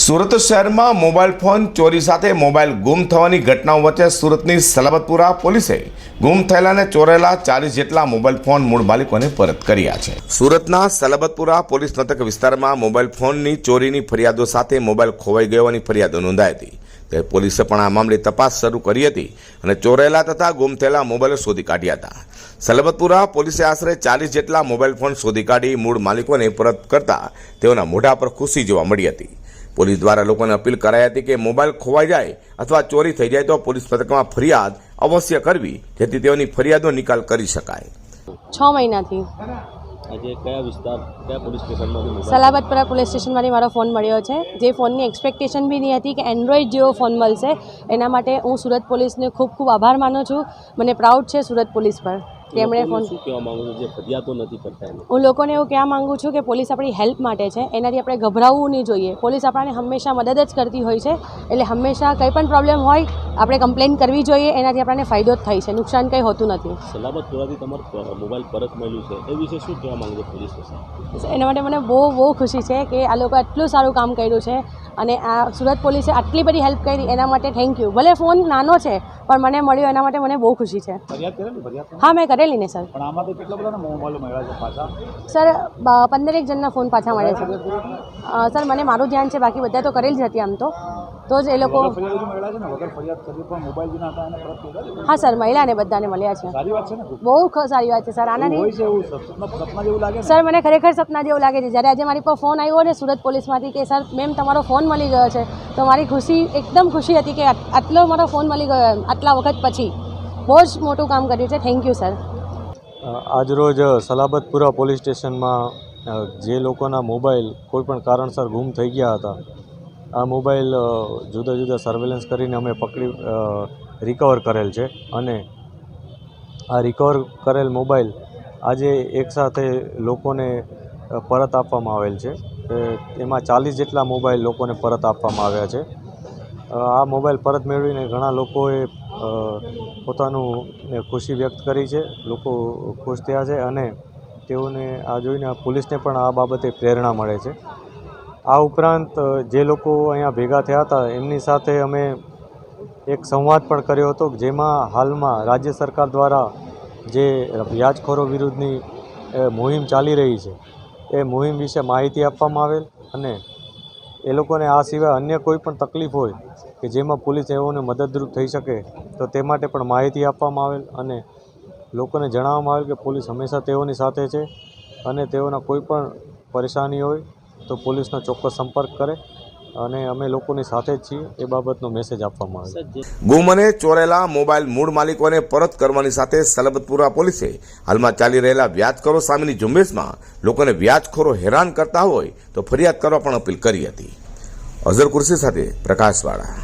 સુરત શહેરમાં mobile phone ચોરી સાથે મોબાઈલ ગુમ થવાની ઘટનાઓ વચ્ચે સુરતની સલાબતપુરા પોલીસે ગુમ થયેલા અને ચોરેલા ચાલીસ જેટલા મોબાઈલ ફોન મૂળ માલિકોને પરત કર્યા છે. સુરતના સલાબતપુરા પોલીસ મથક વિસ્તારમાં મોબાઈલ ફોનની ચોરીની ફરિયાદો સાથે મોબાઈલ ખોવાઈ ગયોની ફરિયાદો નોંધાઈ હતી. ત્યારે પોલીસે પણ આ મામલે તપાસ શરૂ કરી હતી અને ચોરેલા તથા ગુમ થયેલા મોબાઈલો શોધી કાઢ્યા હતા. સલબતપુરા પોલીસે આશરે ચાલીસ જેટલા મોબાઈલ ફોન શોધી કાઢી મૂળ માલિકોને પરત કરતા તેઓના મોઢા પર ખુશી જોવા મળી હતી. પોલીસ દ્વારા લોકોને અપીલ કરાઈ હતી કે મોબાઈલ ખોવાઈ જાય અથવા ચોરી થઈ જાય તો પોલીસ મથકમાં ફરિયાદ અવશ્ય કરવી જેથી તેઓની ફરિયાદનો નિકાલ કરી શકાય. છ મહિનાથી. આજે કયા વિસ્તાર કયા પોલીસ સલાબતપુરા પોલીસ સ્ટેશનમાંથી મારો ફોન મળ્યો છે. જે ફોનની એક્સપેક્ટેશન બી નહીં હતી કે એન્ડ્રોઈડ જેવો ફોન મળશે. એના માટે હું સુરત પોલીસને ખૂબ ખૂબ આભાર માનું છું. મને પ્રાઉડ છે સુરત પોલીસ પર. કે એમણે ફોન શું કહેવા માંગુ છું? જે ફરિયાદો નથી કરતા હું લોકોને એવું કહેવા માંગુ છું કે પોલીસ આપણી હેલ્પ માટે છે. એનાથી આપણે ગભરાવવું નહીં જોઈએ. પોલીસ આપણને હંમેશા મદદ જ કરતી હોય છે. એટલે હંમેશા કંઈ પણ પ્રોબ્લેમ હોય આપણે કમ્પ્લેન કરવી જોઈએ. એનાથી આપણને ફાયદો જ થાય છે. નુકસાન કંઈ હોતું નથી. સલામતપુરાથી તમારો મોબાઈલ પરત મળ્યું છે. એ વિશે શું કહેવા માંગુ છો પોલીસ એના માટે મને બહુ બહુ ખુશી છે કે આ લોકો આટલું સારું કામ કર્યું છે. અને આ સુરત પોલીસે આટલી બધી હેલ્પ કરી. એના માટે થેન્ક યુ ભલે ફોન નાનો છે પણ મને મળ્યો એના માટે મને બહુ ખુશી છે. હા મેં કરેલી ને સર. મળ્યા સર પંદરેક જણના ફોન પાછા મળે છે. સર મને મારું ધ્યાન છે બાકી બધા તો કરેલ જ હતી આમ તો. તો જ એ લોકો મળ્યા હા સર મહિલાને બધાને મળ્યા છે. બહુ સારી વાત છે સર. આનાથી સર મને ખરેખર સપના જેવું લાગે છે. જ્યારે આજે મારી પર ફોન આવ્યો ને સુરત પોલીસમાંથી કે સર મેમ તમારો ફોન મળી ગયો છે તો મારી ખુશી એકદમ ખુશી હતી કે આટલો મારો ફોન મળી ગયો આટલા વખત પછી બહુ જ મોટું કામ કર્યું છે. થેન્ક યુ સર આજરોજ સલાબતપુરા પોલીસ સ્ટેશનમાં જે લોકોના મોબાઈલ કોઈપણ કારણસર ગુમ થઈ ગયા હતા, આ મોબાઈલ જુદા જુદા સર્વેલન્સ કરીને અમે પકડી રિકવર કરેલ છે અને આ રિકવર કરેલ મોબાઈલ આજે એકસાથે લોકોને પરત આપવામાં આવેલ છે. એમાં ચાલીસ જેટલા મોબાઈલ લોકોને પરત આપવામાં આવ્યા છે. આ મોબાઈલ પરત મેળવીને ઘણા લોકોએ પોતાનું ખુશી વ્યક્ત કરી છે. લોકો ખુશ થયા છે અને તેઓને આ જોઈને પોલીસને પણ આ બાબતે પ્રેરણા મળે છે. આ ઉપરાંત જે લોકો અહીંયા ભેગા થયા હતા, એમની સાથે અમે એક સંવાદ પણ કર્યો હતો, જેમાં હાલમાં રાજ્ય સરકાર દ્વારા જે વ્યાજખોરો વિરુદ્ધની મોહિમ ચાલી રહી છે, એ મુહિમ વિશે માહિતી આપવામાં આવેલ અને એ લોકોને આ સિવાય અન્ય કોઈ પણ તકલીફ હોય કે જેમાં પોલીસ એઓને મદદરૂપ થઈ શકે, તો તે માટે પણ માહિતી આપવામાં આવેલ અને લોકોને જણાવવામાં આવેલ કે પોલીસ હંમેશા તેઓની સાથે છે અને તેઓના કોઈ પણ પરેશાની હોય તો પોલીસનો ચોક્કસ સંપર્ક કરે. અને અમે લોકોની સાથે જ છીએ. એ બાબતનો મેસેજ આપવામાં આવ્યો. ગુમ અને ચોરેલા મોબાઈલ મૂળ માલિકોને પરત કરવાની સાથે સલબતપુરા પોલીસે હાલમાં ચાલી રહેલા વ્યાજખોરો સામેની ઝુંબેશમાં લોકોને વ્યાજખોરો હેરાન કરતા હોય તો ફરિયાદ કરવા પણ અપીલ કરી હતી. અઝર કુર્સી સાથે પ્રકાશવાળા.